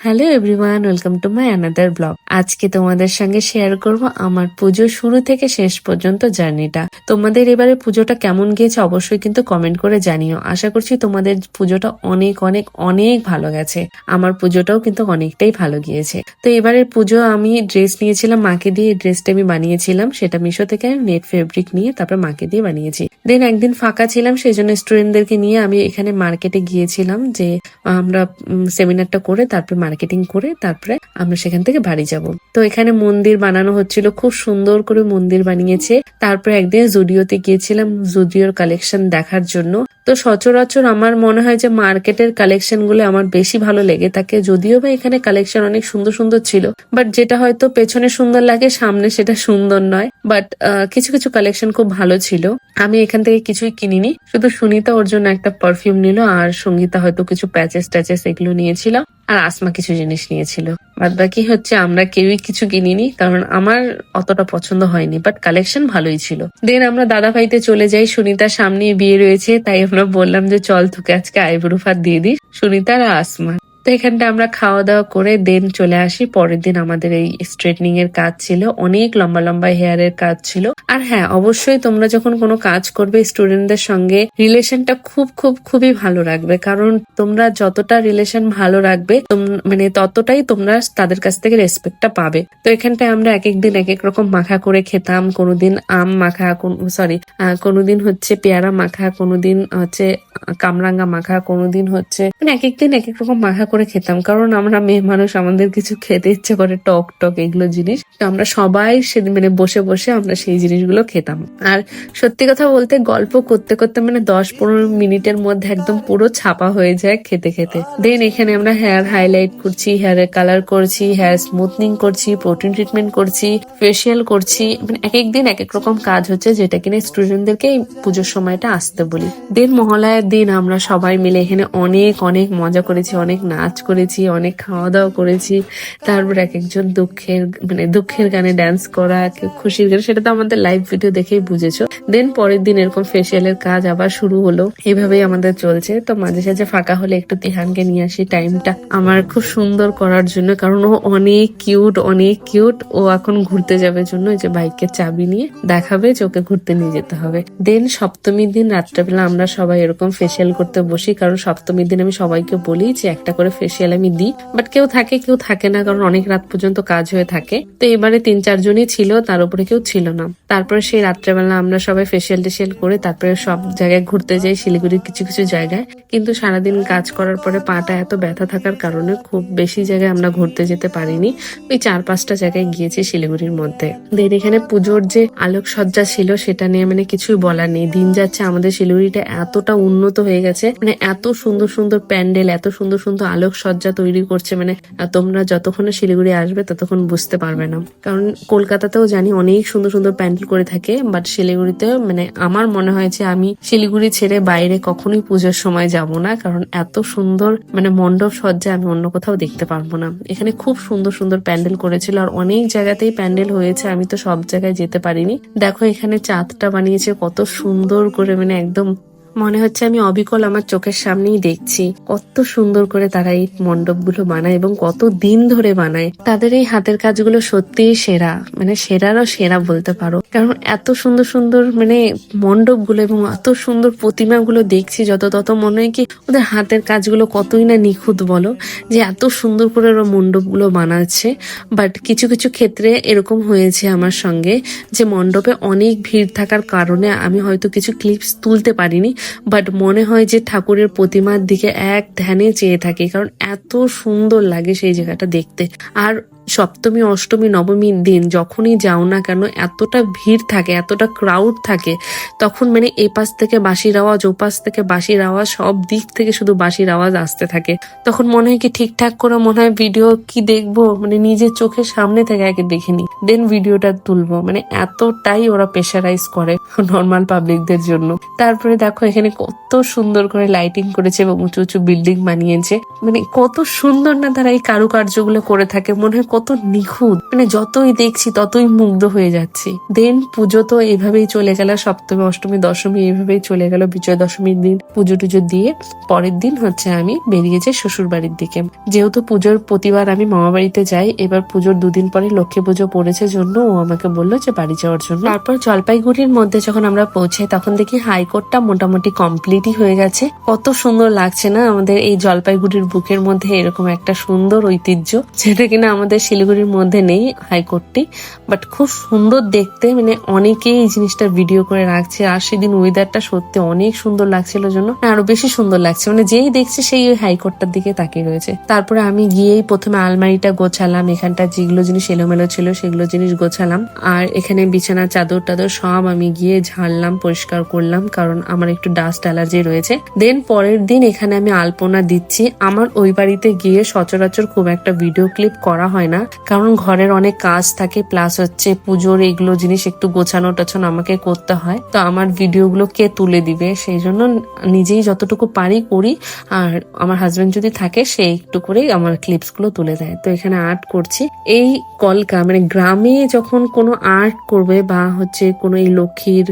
hello everyone welcome to my another blog আজকে তোমাদের সঙ্গে শেয়ার করব আমার পুজো শুরু থেকে শেষ পর্যন্ত জার্নিটা। তোমাদের এবারে পুজোটা কেমন গিয়েছে অবশ্যই কিন্তু কমেন্ট করে জানিও। আশা করছি তোমাদের পুজোটা অনেক অনেক অনেক ভালো গেছে। আমার পুজোটাও কিন্তু অনেকটাই ভালো গিয়েছে। তো এবারের পুজো আমি ড্রেস নিয়েছিলাম, মাকে দিয়ে ড্রেসটা আমি বানিয়েছিলাম। সেটা মিশো থেকে নেট ফেব্রিক নিয়ে তারপর মাকে দিয়ে বানিয়েছি। দেন একদিন ফাঁকা ছিলাম সেই জন্য স্টুডেন্টদেরকে নিয়ে আমি এখানে মার্কেটে গিয়েছিলাম যে আমরা সেমিনারটা করে তারপরে মার্কেটিং করে তারপরে আমরা সেখান থেকে বাড়ি যাব। তো এখানে মন্দির বানানো হচ্ছিল, খুব সুন্দর করে মন্দির বানিয়েছে। তারপরে একদিন জুডিওতে গিয়েছিলাম, জুডিওর কালেকশন দেখার জন্য। তো সচরাচর আমার মনে হয় যে মার্কেটের কালেকশনগুলো আমার বেশি ভালো লেগে থাকে। যদিও বা এখানে কালেকশন অনেক সুন্দর সুন্দর ছিল বাট যেটা হয়তো পেছনে সুন্দর লাগে, সামনে সেটা সুন্দর নয়। বাট কিছু কিছু কালেকশন খুব ভালো ছিল। আমি এখান থেকে কিছুই কিনিনি, শুধু সুনিতা ওর জন্য একটা পারফিউম নিল, আর সঙ্গীতা হয়তো কিছু প্যাচেস ট্যাচেস এগুলো নিয়েছিল। আর আসমা কিছু জিনিস নিয়েছিল। বাদ বাকি হচ্ছে আমরা কেউই কিছু কিনিনি, কারণ আমার অতটা পছন্দ হয়নি বাট কালেকশন ভালোই ছিল। দেন আমরা দাদা ভাইতে চলে যাই, সুনিতার সামনে বিয়ে রয়েছে, তাই আমরা বললাম যে চল তোকে আজকে আইব্রো ফাত দিয়ে দিই, সুনিতার আর আসমা। তো এখানটা আমরা খাওয়া দাওয়া করে দেন চলে আসি। পরের দিন আমাদের এই স্ট্রেটনিং এর কাজ ছিল। অনেক লম্বা লম্বা হেয়ারের কাজ ছিল। আর হ্যাঁ অবশ্যই তোমরা যখন কোনো কাজ করবে স্টুডেন্টদের সঙ্গে রিলেশনটা খুব খুব, খুবই ভালো রাখবে। কারণ তোমরা যতটা রিলেশন ভালো রাখবে মানে ততটাই তোমরা তাদের কাছ থেকে রেসপেক্টটা পাবে। তো এখানটায় আমরা এক এক দিন এক এক রকম মাখা করে খেতাম। কোনোদিন আম মাখা সরি কোনোদিন হচ্ছে পেয়ারা মাখা, কোনোদিন হচ্ছে কামরাঙ্গা মাখা, কোনোদিন হচ্ছে মানে এক এক দিন এক এক রকম মাখা করে খেতাম। কারণ আমরা মেয়ে মানুষ, আমাদের কিছু খেতে ইচ্ছে করে টক টক এগুলো জিনিস। তো আমরা সবাই সেদিন মানে বসে বসে আমরা সেই জিনিসগুলো খেতাম। আর সত্যি কথা বলতে গল্প করতে করতে মানে দশ পনেরো মিনিটের মধ্যে একদম পুরো ছাপা হয়ে যায় খেতে খেতে। দেন এখানে আমরা হেয়ার হাইলাইট করছি হেয়ারের কালার করছি হেয়ার স্মুথনিং করছি প্রোটিন ট্রিটমেন্ট করছি ফেসিয়াল করছি। মানে এক এক দিন এক এক রকম কাজ হচ্ছে যেটা কিনা স্টুডেন্টদেরকে এই পুজোর সময়টা আসতে বলি। দেন মহালয়ার দিন আমরা সবাই মিলে এখানে অনেক অনেক মজা করেছি, অনেক নাচ করেছি, অনেক খাওয়া দাওয়া করেছি। তারপর এক একজন দুঃখের মানে দুঃখের গানে ড্যান্স করা খুশির গানে, সেটা তো আমাদের লাইভ ভিডিও দেখেই বুঝেছ। দেন পরের দিন এরকম ফেসিয়ালের কাজ আবার শুরু হলো। এইভাবেই আমাদের চলছে। তো মাঝে সাঝে ফাঁকা হলে একটু তিহানকে নিয়ে আসি টাইমটা আমার খুব সুন্দর করার জন্য, কারণ ও অনেক কিউট অনেক কিউট ও এখন ঘুরতে যাবে জন্য যে বাইকের চাবি নিয়ে দেখাবে যে ওকে ঘুরতে নিয়ে যেতে হবে। দেন সপ্তমীর দিন রাত্রেবেলা আমরা সবাই এরকম ফেসিয়াল করতে বসি, কারণ সপ্তমীর দিন আমি সবাইকে বলি যে একটা করে ফেসিয়াল আমি দিই বাট কেউ থাকে কেউ থাকে না, কারণ অনেক রাত পর্যন্ত কাজ হয়ে থাকে। তো এবারে তিন চারজনই ছিল, তার উপরে কেউ ছিল না। তারপরে সেই রাত্রেবেলা আমরা সবাই ফেসিয়াল টেসিয়াল করে তারপরে সব জায়গায় ঘুরতে যাই, শিলিগুড়ির কিছু কিছু জায়গায়। কিন্তু সারাদিন কাজ করার পরে পাটা এত ব্যথা থাকার কারণে খুব বেশি জায়গায় আমরা ঘুরতে যেতে পারিনি। ওই চার, পাঁচটা জায়গায় গিয়েছি শিলিগুড়ির মধ্যে। দেন এখানে পুজোর যে আলোকসজ্জা ছিল, সেটা নিয়ে মানে কিছুই বলার নেই। দিন যাচ্ছে, আমাদের শিলিগুড়িটা এতটা উন্নত হয়ে গেছে মানে এত সুন্দর সুন্দর প্যান্ডেল, এত সুন্দর সুন্দর আলোকসজ্জা তৈরি করছে মানে তোমরা যতক্ষণে শিলিগুড়ি আসবে ততক্ষণ বুঝতে পারবে না। কারণ কলকাতাতেও জানি অনেক সুন্দর সুন্দর প্যান্ডেল করে থাকে, বাট শিলিগুড়িতে মানে আমার মনে হয় যে আমি শিলিগুড়ি ছেড়ে বাইরে কখনোই পুজোর সময় যাব না, কারণ এত সুন্দর মানে মণ্ডপ সজ্জা আমি অন্য কোথাও দেখতে পারব না। এখানে খুব সুন্দর সুন্দর প্যান্ডেল করেছিল, আর অনেক জায়গাতেই প্যান্ডেল হয়েছে, আমি তো সব জায়গায় যেতে পারিনি। দেখো এখানে চাঁদটা বানিয়েছে, কত সুন্দর করে মানে একদম মনে হচ্ছে আমি অবিকল আমার চোখের সামনেই দেখছি। কত সুন্দর করে তারা এই মণ্ডপগুলো বানায় এবং কত দিন ধরে বানায়। তাদের এই হাতের কাজগুলো সত্যিই সেরা। মানে সেরারও সেরা বলতে পারো। কারণ এত সুন্দর সুন্দর মানে মণ্ডপগুলো এবং এত সুন্দর প্রতিমাগুলো দেখছি, যত তত মনে হয় কি ওদের হাতের কাজগুলো কতই না নিখুঁত বলো, যে এত সুন্দর করে ওরা মণ্ডপগুলো বানাচ্ছে। বাট কিছু কিছু ক্ষেত্রে এরকম হয়েছে আমার সঙ্গে, যে মণ্ডপে অনেক ভিড় থাকার কারণে আমি হয়তো কিছু ক্লিপস তুলতে পারিনি। বাট মনে হয় যে ঠাকুরের প্রতিমার দিকে এক ধ্যানে চেয়ে থাকি, কারণ এত সুন্দর লাগে সেই জায়গাটা দেখতে। আর সপ্তমী, অষ্টমী নবমীর দিন যখনই যাও না কেন, এতটা ভিড় থাকে, এতটা ক্রাউড থাকে, তখন মানে এ পাশ থেকে বাঁশির আওয়াজ ও পাশ থেকে বাঁশির আওয়াজ, সব দিক থেকে শুধু বাঁশির আওয়াজ আসতে থাকে। তখন মনে হয় কি ঠিকঠাক করে, মনে হয় ভিডিও কি দেখব মানে নিজের চোখের সামনে থেকে আগে দেখে দেখিনি দেন ভিডিওটা তুলবো মানে এতটাই ওরা প্রেশারাইজ করে নর্মাল পাবলিকদের জন্য। তারপরে দেখো এখানে কত সুন্দর করে লাইটিং করেছে এবং উঁচু উঁচু বিল্ডিং বানিয়েছে। মানে কত সুন্দর না তারা এই কারুকার্যগুলো করে থাকে, মনে হয় কত নিখুঁত। মানে যতই দেখছি ততই মুগ্ধ হয়ে যাচ্ছি। দেন পুজো তো এভাবেই চলে গেল, সপ্তমী, অষ্টমী, দশমী এইভাবেই চলে গেল বিজয় দশমীর দিন। পুজো টুজো দিয়ে পরের দিন হচ্ছে আমি বেরিয়ে যাই শ্বশুর বাড়ির দিকে। যেহেতু পুজোর প্রতিবার আমি মামা বাড়িতে যাই, এবার পুজোর দুদিন পরে লক্ষ্মী পুজো পড়েছে জন্য ও আমাকে বলল যে বাড়ি যাওয়ার জন্য। তারপর জলপাইগুড়ির মধ্যে যখন আমরা পৌঁছাই, তখন দেখি হাইকোর্টটা মোটামুটি কমপ্লিটই হয়ে গেছে। কত সুন্দর লাগছে না আমাদের এই জলপাইগুড়ির বুকের মধ্যে এরকম একটা সুন্দর ঐতিহ্য, যেটা কিনা আমাদের শিলিগুড়ির মধ্যে নেই হাইকোর্টটি বাট খুব সুন্দর দেখতে মানে অনেকেই এই জিনিসটা ভিডিও করে রাখছে, আর সেদিন ওয়েদারটা সত্যি অনেক সুন্দর লাগছিল জন্য আরও বেশি সুন্দর লাগছে। মানে যেই দেখছে সেই ওই হাইকোর্টটার দিকে তাকিয়ে রয়েছে। তারপরে আমি গিয়েই প্রথমে আলমারিটা গোছালাম, এখানটা যেগুলো জিনিস এলোমেলো ছিল সেগুলো জিনিস গোছালাম, আর এখানে বিছানা চাদর টাদর সব আমি গিয়ে ঝাড়লাম, পরিষ্কার করলাম, কারণ আমার একটু ডাস্ট অ্যালার্জি রয়েছে। দেন পরের দিন এখানে আমি আলপনা দিচ্ছি। আমার ওই বাড়িতে গিয়ে সচরাচর খুব একটা ভিডিও ক্লিপ করা হয় কারণ ঘরের অনেক কাজ থাকে প্লাস হচ্ছে পুজোর এগুলো জিনিস একটু গোছানো টোছানো আমাকে করতে হয়। তো আমার ভিডিওগুলো কে তুলে দিবে? সেই জন্য নিজেই যতটুকু পারি করি। আর আমার হাজবেন্ড যদি থাকে, সে একটু করেই আমার ক্লিপসগুলো তুলে দেয়। তো এখানে আর্ট করছি। এই কলকা মানে গ্রামে যখন কোনো আর্ট করবে বা হচ্ছে কোনো এই লক্ষ্মীর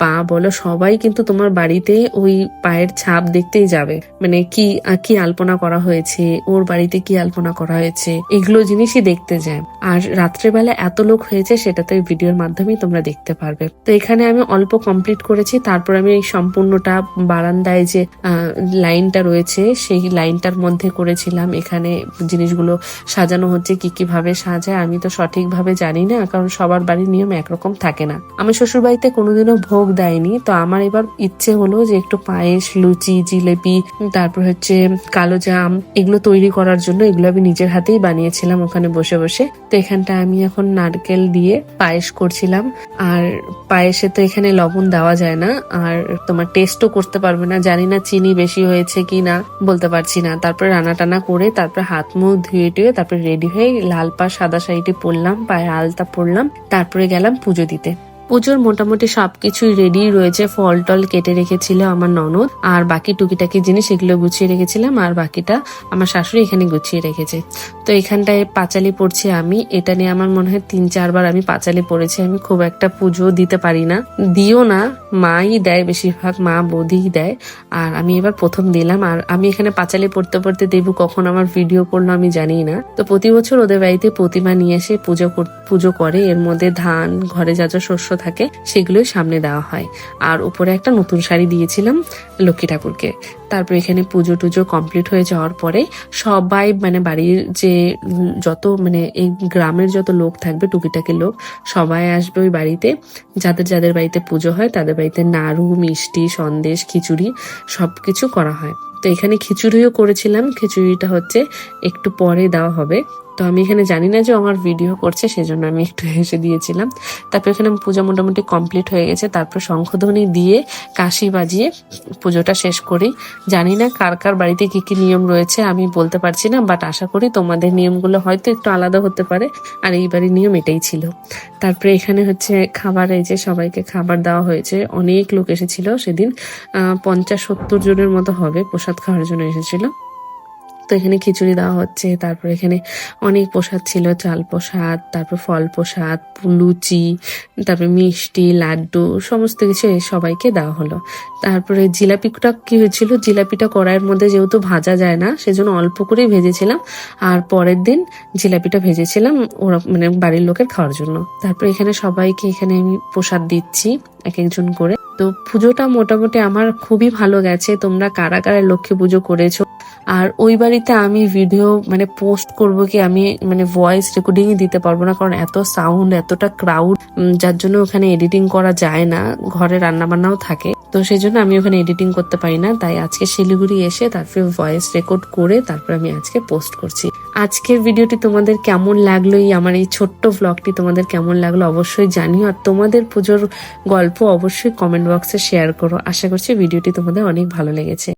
পা বলো, সবাই কিন্তু তোমার বাড়িতে ওই পায়ের ছাপ দেখতেই যাবে। মানে কি কি আলপনা করা হয়েছে, ওর বাড়িতে কি আলপনা করা হয়েছে, এগুলো জিনিসই দেখতে যায়। আর রাত্রেবেলা এত লোক হয়েছে, সেটা তো এই ভিডিওর মাধ্যমেই তোমরা দেখতে পারবে। তো এখানে আমি অল্প কমপ্লিট করেছি, তারপর আমি এই সম্পূর্ণটা বারান্দায় যে লাইনটা রয়েছে, সেই লাইনটার মধ্যে করেছিলাম। এখানে জিনিসগুলো সাজানো হচ্ছে, কি কীভাবে সাজায়, আমি তো সঠিকভাবে জানি না, কারণ সবার বাড়ির নিয়ম একরকম থাকে না। আমি শ্বশুর বাড়িতে কোনোদিনও ভোগ দেয়নি, তো আমার এবার ইচ্ছে হলো যে একটু পায়েস, লুচি, জিলেপি, তারপর হচ্ছে কালো জাম, এগুলো তৈরি করার জন্য, এগুলো আমি নিজের হাতেই বানিয়েছিলাম। ওখানে বসে বসে। তো এখানটা আমি এখন নারকেল দিয়ে পায়েস করছিলাম। আর পায়েসে তো এখানে লবণ দেওয়া যায় না। আর তোমার টেস্টও করতে পারবে না। জানি না চিনি বেশি হয়েছে কি না বলতে পারছি না। তারপরে রান্না টানা করে তারপরে হাত মুখ ধুয়ে টুয়ে তারপরে রেডি হয়ে লাল পা সাদা শাড়িটি পরলাম পায়ে আলতা পরলাম। তারপরে গেলাম পুজো দিতে। পুজোর মোটামুটি সবকিছুই রেডি রয়েছে। ফল টল কেটে রেখেছিল আমার ননদ। আর বাকি টুকিটাকি জিনিস এগুলো গুছিয়ে রেখেছিলাম। আর বাকিটা আমার শাশুড়ি এখানে গুছিয়ে রেখেছে। তো এখানটায় পাঁচালি পড়ছি আমি। এটা নিয়ে আমার মনে হয় তিন, চারবার আমি পাঁচালি পড়েছি। আমি খুব একটা পুজো দিতে পারি না। দিও না, মাই দেয় বেশিরভাগ, মা বৌদিই দেয়। আর আমি এবার প্রথম দিলাম। আর আমি এখানে পাঁচালি পড়তে পড়তে দেবু কখন আমার ভিডিও করল আমি জানি না। তো প্রতি বছর ওদের বাড়িতে প্রতিমা নিয়ে এসে পুজো পুজো করে। এর মধ্যে ধান, ঘরে যা যা শস্য থাকে, সেগুলোই সামনে দেওয়া হয়। আর উপরে একটা নতুন শাড়ি দিয়েছিলাম লক্ষ্মী ঠাকুরকে। তারপর এখানে পুজো টুজো কমপ্লিট হয়ে যাওয়ার পরে সবাই মানে বাড়ির যে যত মানে এই গ্রামের যত লোক থাকবে, টুকিটাকি লোক, সবাই আসবে ওই বাড়িতে। যাদের যাদের বাড়িতে পুজো হয়, তাদের বাড়িতে নাড়ু, মিষ্টি, সন্দেশ, খিচুড়ি সবকিছু করা হয়। তো এখানে খিচুড়িও করেছিলাম। খিচুড়িটা হচ্ছে একটু পরে দেওয়া হবে। তো আমি এখানে জানি না যে আমার ভিডিও করছে, সেজন্য আমি একটু হেসে দিয়েছিলাম। তারপর এখানে পূজা মোটামুটি কমপ্লিট হয়ে গেছে। তারপর শঙ্খধ্বনি দিয়ে কাশি বাজিয়ে পুজোটা শেষ করি। জানি না কার কার বাড়িতে কি কি নিয়ম রয়েছে, আমি বলতে পারছি না বাট আশা করি তোমাদের নিয়মগুলো হয়তো একটু আলাদা হতে পারে। আর এই বাড়ির নিয়ম এটাই ছিল। তারপরে এখানে হচ্ছে খাবার, এই যে সবাইকে খাবার দেওয়া হয়েছে। অনেক লোক এসেছিল সেদিন। পঞ্চাশ সত্তর জনের মতো হবে, প্রসাদ খাওয়ার জন্য এসেছিল তো এখানে খিচুড়ি দেওয়া হচ্ছে, তারপর এখানে অনেক প্রসাদ ছিল, চাল প্রসাদ, তারপর ফল প্রসাদ, লুচি, তারপরে মিষ্টি, লাড্ডু, সমস্ত কিছু সবাইকে দেওয়া হলো। তারপরে জিলাপিটা কি হয়েছিল? জিলাপিটা কড়াইয়ের মধ্যে যেহেতু ভাজা যায় না, সেজন্য অল্প করেই ভেজেছিলাম, আর পরের দিন জিলাপিটা ভেজেছিলাম ওরা মানে বাড়ির লোকের খাওয়ার জন্য। তারপর এখানে সবাইকে এখানে আমি প্রসাদ দিচ্ছি এক একজন করে। তো পুজোটা মোটামুটি আমার খুবই ভালো গেছে। তোমরা কারা কারা লক্ষ্মী পুজো করেছ? আর ওই বাড়িতে আমি ভিডিও মানে পোস্ট করব কি আমি মানে ভয়েস রেকর্ডিং দিতে পারব না, কারণ এত সাউন্ড এতটা ক্রাউড যার জন্য ওখানে এডিটিং করা যায় না, ঘরে রান্না বান্নাও থাকে। তো সেই জন্য আমি ওখানে এডিটিং করতে পারি না, তাই আজকে শিলিগুড়ি এসে তারপরে ভয়েস রেকর্ড করে তারপর আমি আজকে পোস্ট করছি। আজকের ভিডিওটি তোমাদের কেমন লাগল, এই আমার এই ছোট্ট ব্লগটি তোমাদের কেমন লাগল অবশ্যই জানিও, আর তোমাদের পুজোর গল্প অবশ্যই কমেন্ট বক্সে শেয়ার করো। আশা করছি ভিডিওটি তোমাদের অনেক ভালো লেগেছে।